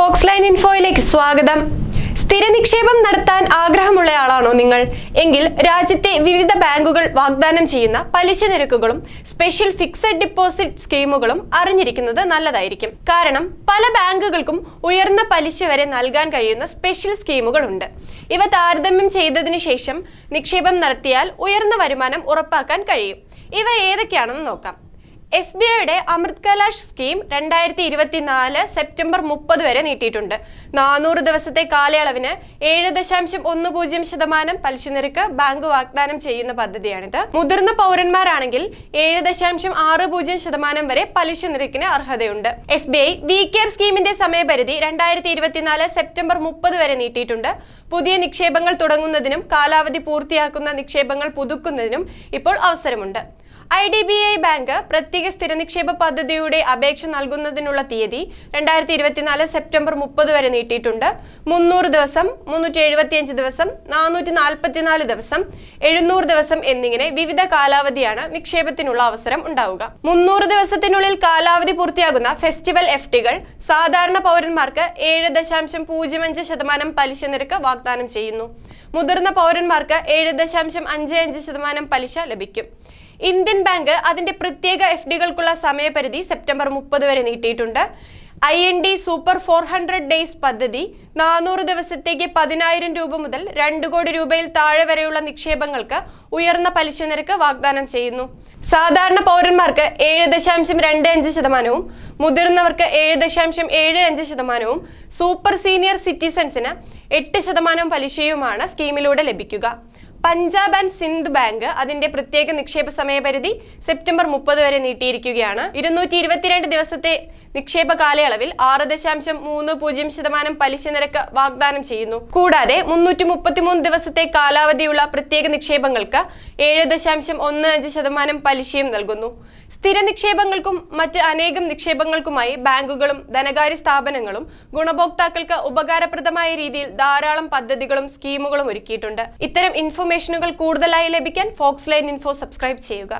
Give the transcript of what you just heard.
Fox line ഇൻഫോയിലേക്ക് സ്വാഗതം. സ്ഥിര നിക്ഷേപം നടത്താൻ ആഗ്രഹമുള്ള ആളാണോ നിങ്ങൾ? എങ്കിൽ രാജ്യത്തെ വിവിധ ബാങ്കുകൾ വാഗ്ദാനം ചെയ്യുന്ന പലിശ നിരക്കുകളും സ്പെഷ്യൽ ഫിക്സഡ് ഡിപ്പോസിറ്റ് സ്കീമുകളും അറിഞ്ഞിരിക്കുന്നത് നല്ലതായിരിക്കും. കാരണം പല ബാങ്കുകൾക്കും ഉയർന്ന പലിശ വരെ നൽകാൻ കഴിയുന്ന സ്പെഷ്യൽ സ്കീമുകളുണ്ട്. ഇവ താരതമ്യം ചെയ്തതിനു ശേഷം നിക്ഷേപം നടത്തിയാൽ ഉയർന്ന വരുമാനം ഉറപ്പാക്കാൻ കഴിയും. ഇവ ഏതൊക്കെയാണെന്ന് നോക്കാം. എസ് ബി ഐയുടെ അമൃത് കലാഷ് സ്കീം രണ്ടായിരത്തി ഇരുപത്തിനാല് സെപ്റ്റംബർ മുപ്പത് വരെ നീട്ടിയിട്ടുണ്ട്. നാനൂറ് ദിവസത്തെ കാലയളവിന് ഏഴ് ദശാംശം ഒന്ന് പൂജ്യം ശതമാനം പലിശ നിരക്ക് ബാങ്ക് വാഗ്ദാനം ചെയ്യുന്ന പദ്ധതിയാണിത്. മുതിർന്ന പൗരന്മാരാണെങ്കിൽ ഏഴ് ദശാംശം ആറ് പൂജ്യം ശതമാനം വരെ പലിശ നിരക്കിന് അർഹതയുണ്ട്. S B I we care സ്കീമിന്റെ സമയപരിധി രണ്ടായിരത്തി ഇരുപത്തിനാല് സെപ്റ്റംബർ മുപ്പത് വരെ നീട്ടിയിട്ടുണ്ട്. പുതിയ നിക്ഷേപങ്ങൾ തുടങ്ങുന്നതിനും കാലാവധി പൂർത്തിയാക്കുന്ന നിക്ഷേപങ്ങൾ പുതുക്കുന്നതിനും ഇപ്പോൾ അവസരമുണ്ട്. I D B I bank പ്രത്യേക സ്ഥിര നിക്ഷേപ പദ്ധതിയുടെ അപേക്ഷ നൽകുന്നതിനുള്ള തീയതി രണ്ടായിരത്തി ഇരുപത്തിനാല് സെപ്റ്റംബർ മുപ്പത് വരെ നീട്ടിയിട്ടുണ്ട്. മുന്നൂറ് ദിവസം മുന്നൂറ്റി എഴുപത്തിയഞ്ച് ദിവസം നാനൂറ്റി നാൽപ്പത്തിനാല് ദിവസം എഴുന്നൂറ് ദിവസം എന്നിങ്ങനെ വിവിധ കാലാവധിയാണ് നിക്ഷേപത്തിനുള്ള അവസരം ഉണ്ടാവുക. മുന്നൂറ് ദിവസത്തിനുള്ളിൽ കാലാവധി പൂർത്തിയാകുന്ന ഫെസ്റ്റിവൽ എഫ് ടികൾ സാധാരണ പൗരന്മാർക്ക് ഏഴ് ദശാംശം പൂജ്യം അഞ്ച് ശതമാനം പലിശ നിരക്ക് വാഗ്ദാനം ചെയ്യുന്നു. മുതിർന്ന പൗരന്മാർക്ക് ഏഴ് ദശാംശം അഞ്ച് അഞ്ച് ശതമാനം പലിശ ലഭിക്കും. ഇന്ത്യൻ ബാങ്ക് അതിന്റെ പ്രത്യേക എഫ് ഡികൾക്കുള്ള സമയപരിധി സെപ്റ്റംബർ മുപ്പത് വരെ നീട്ടിയിട്ടുണ്ട്. I N D super four hundred days പദ്ധതി നാനൂറ് ദിവസത്തേക്ക് പതിനായിരം രൂപ മുതൽ രണ്ട് കോടി രൂപയിൽ താഴെ വരെയുള്ള നിക്ഷേപങ്ങൾക്ക് ഉയർന്ന പലിശ നിരക്ക് വാഗ്ദാനം ചെയ്യുന്നു. സാധാരണ പൗരന്മാർക്ക് ഏഴ് ദശാംശം രണ്ട് അഞ്ച് ശതമാനവും മുതിർന്നവർക്ക് ഏഴ് ദശാംശം ഏഴ് അഞ്ച് ശതമാനവും സൂപ്പർ സീനിയർ സിറ്റിസൺസിന് എട്ട് ശതമാനം പലിശയുമാണ് സ്കീമിലൂടെ ലഭിക്കുക. പഞ്ചാബ് ആൻഡ് സിന്ധ് ബാങ്ക് അതിന്റെ പ്രത്യേക നിക്ഷേപ സമയപരിധി സെപ്റ്റംബർ മുപ്പത് വരെ നീട്ടിയിരിക്കുകയാണ്. ഇരുന്നൂറ്റി ഇരുപത്തിരണ്ട് ദിവസത്തെ നിക്ഷേപ കാലയളവിൽ ആറ് ദശാംശം മൂന്ന് പൂജ്യം ശതമാനം പലിശ നിരക്ക് വാഗ്ദാനം ചെയ്യുന്നു. കൂടാതെ മുന്നൂറ്റി മുപ്പത്തിമൂന്ന് ദിവസത്തെ കാലാവധിയുള്ള പ്രത്യേക നിക്ഷേപങ്ങൾക്ക് ഏഴ് ദശാംശം ഒന്ന് അഞ്ച് ശതമാനം പലിശയും നൽകുന്നു. സ്ഥിര നിക്ഷേപങ്ങൾക്കും മറ്റ് അനേകം നിക്ഷേപങ്ങൾക്കുമായി ബാങ്കുകളും ധനകാര്യ സ്ഥാപനങ്ങളും ഗുണഭോക്താക്കൾക്ക് ഉപകാരപ്രദമായ രീതിയിൽ ധാരാളം പദ്ധതികളും സ്കീമുകളും ഒരുക്കിയിട്ടുണ്ട്. ഇത്തരം ഇൻഫർമേഷനുകൾ കൂടുതലായി ലഭിക്കാൻ ഫോക്സ് ലൈൻ ഇൻഫോ സബ്സ്ക്രൈബ് ചെയ്യുക.